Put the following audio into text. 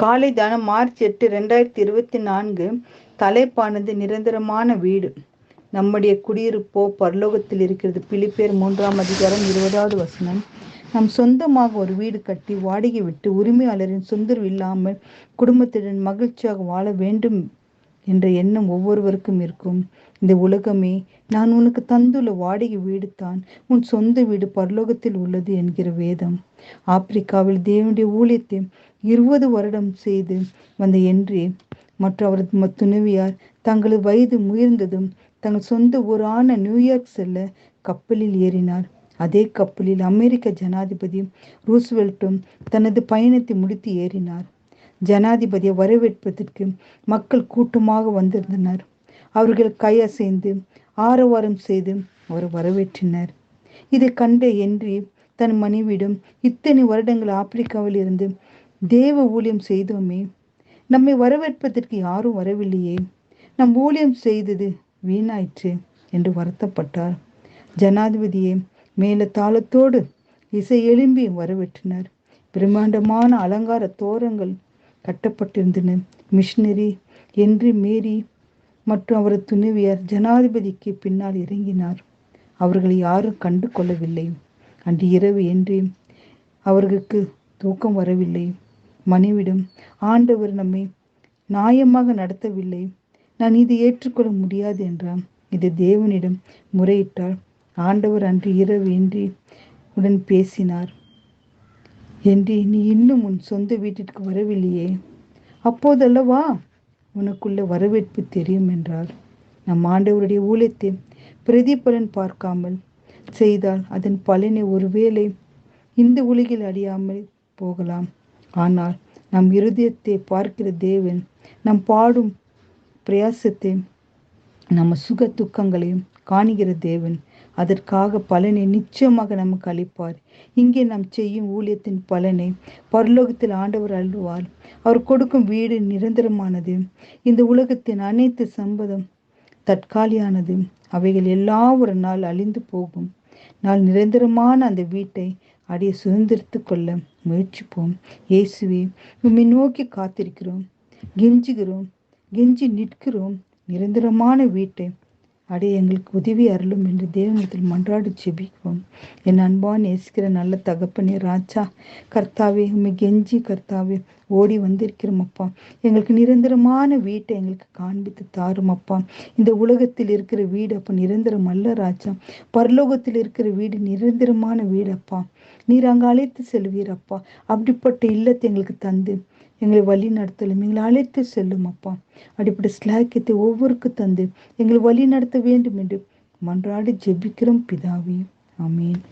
காலை தானம் மார்ச் எட்டு ரெண்டாயிரத்தி இருபத்தி நான்கு. தலைப்பானது நிரந்தரமான வீடு. நம்முடைய குடியிருப்போ பரலோகத்தில் இருக்கிறது. பிலிப்பேர் மூன்றாம் அதிகாரம் இருபதாவது வசனம். நம் சொந்தமாக ஒரு வீடு கட்டி வாடகை விட்டு உரிமையாளரின் சொந்தர்வு இல்லாமல் குடும்பத்துடன் மகிழ்ச்சியாக வாழ வேண்டும் என்ற எண்ணம் ஒவ்வொருவருக்கும் இருக்கும். இந்த உலகமே நான் உனக்கு தந்துள்ள வாடகை வீடு தான் உன் சொந்த வீடு பரலோகத்தில் உள்ளது என்கிற வேதம். ஆப்பிரிக்காவில் தேவனுடைய ஊழியத்தை இருபது வருடம் செய்து வந்த என்றே மற்ற அவரது துணைவியார் தங்களது வயது முயர்ந்ததும் தங்கள் சொந்த ஊரான நியூயார்க் செல்ல கப்பலில் ஏறினார். அதே கப்பலில் அமெரிக்க ஜனாதிபதி ரூஸ்வெல்ட்டும் தனது பயணத்தை முடித்து ஏறினார். ஜனாதிபதியை வரவேற்பதற்கு மக்கள் கூட்டமாக வந்திருந்தனர். அவர்கள் கையசைந்து ஆரவாரம் செய்து அவர் வரவேற்றினர். இதை கண்ட என்றி தன் மனைவியிடம் இத்தனை வருடங்கள் ஆப்பிரிக்காவில் இருந்து தேவ ஊழியம் செய்தோமே நம்மை வரவேற்பதற்கு யாரும் வரவில்லையே. நம் ஊழியம் செய்தது வீணாயிற்று என்று வருத்தப்பட்டார். ஜனாதிபதியை மேல தாளத்தோடு இசை எழும்பி வரவேற்றினர். பிரம்மாண்டமான அலங்கார தோரங்கள் கட்டப்பட்டிருந்தன. மிஷினரி என்று மேரி மற்றும் அவரது துணைவியார் ஜனாதிபதிக்கு பின்னால் இறங்கினார். அவர்களை யாரும் கண்டு கொள்ளவில்லை. அன்று இரவு என்று அவர்களுக்கு தூக்கம் வரவில்லை. மனைவிடம் ஆண்டவர் நம்மை நியாயமாக நடத்தவில்லை. நான் இதை ஏற்றுக்கொள்ள முடியாது என்றான். இது தேவனிடம் முறையிட்டால் ஆண்டவர் அன்று இரவு என்று உடன் பேசினார். என்று நீ இன்னும் உன் சொந்த வீட்டிற்கு வரவில்லையே? அப்போதல்லவா உனக்குள்ள வரவேற்பு தெரியும் என்றார் நம் ஆண்டவருடைய ஊழியத்தை பிரதிபலன் பார்க்காமல் செய்தால் அதன் பலனை ஒருவேளை இந்த உலகில் அழியாமல் போகலாம். ஆனால் நம் இருதயத்தை பார்க்கிற தேவன் நம் பாடும் பிரயாசத்தை நம்ம சுக துக்கங்களையும் காணுகிற தேவன் அதற்காக பலனை நிச்சயமாக நமக்கு அளிப்பார். இங்கே நாம் செய்யும் ஊழியத்தின் பலனை பரலோகத்தில் ஆண்டவர் அழுவார் அவர் கொடுக்கும் வீடு நிரந்தரமானது. இந்த உலகத்தின் அனைத்து சம்பதம் தற்காலியானது. அவைகள் எல்லா ஒரு நாள் அழிந்து போகும். நாள் நிரந்தரமான அந்த வீட்டை அடைய சுதந்திரித்து கொள்ள முயற்சிப்போம். இயேசுவே உம்மை நோக்கி காத்திருக்கிறோம். கெஞ்சுகிறோம். கெஞ்சி நிற்கிறோம். நிரந்தரமான வீட்டை அடைய எங்களுக்கு உதவி அருளும் என்று தேவனத்தில் மன்றாடி செபிக்குவோம் என் அன்பான் நேசிக்கிற நல்ல தகப்பனே ராஜா கர்த்தாவே உண்மை கெஞ்சி கர்த்தாவே ஓடி வந்திருக்கிறோம் அப்பா. எங்களுக்கு நிரந்தரமான வீட்டை எங்களுக்கு காண்பித்து தாரும் அப்பா. இந்த உலகத்தில் இருக்கிற வீடு அப்போ நிரந்தரம் அல்ல ராஜா. பரலோகத்தில் இருக்கிற வீடு நிரந்தரமான வீடு அப்பா. நீர் அங்கே அழைத்து செல்வீர் அப்பா. அப்படிப்பட்ட இல்லத்தை எங்களுக்கு தந்து எங்களை வழி நடத்தலும் எங்களை அழைத்து செல்லும் அப்பா. அடிப்படை ஸ்லாக்கியத்தை ஒவ்வொருக்கு தந்து எங்களை வழி நடத்த வேண்டும் என்று மன்றாடி ஜெபிக்கிறோம் பிதாவே. அமீன்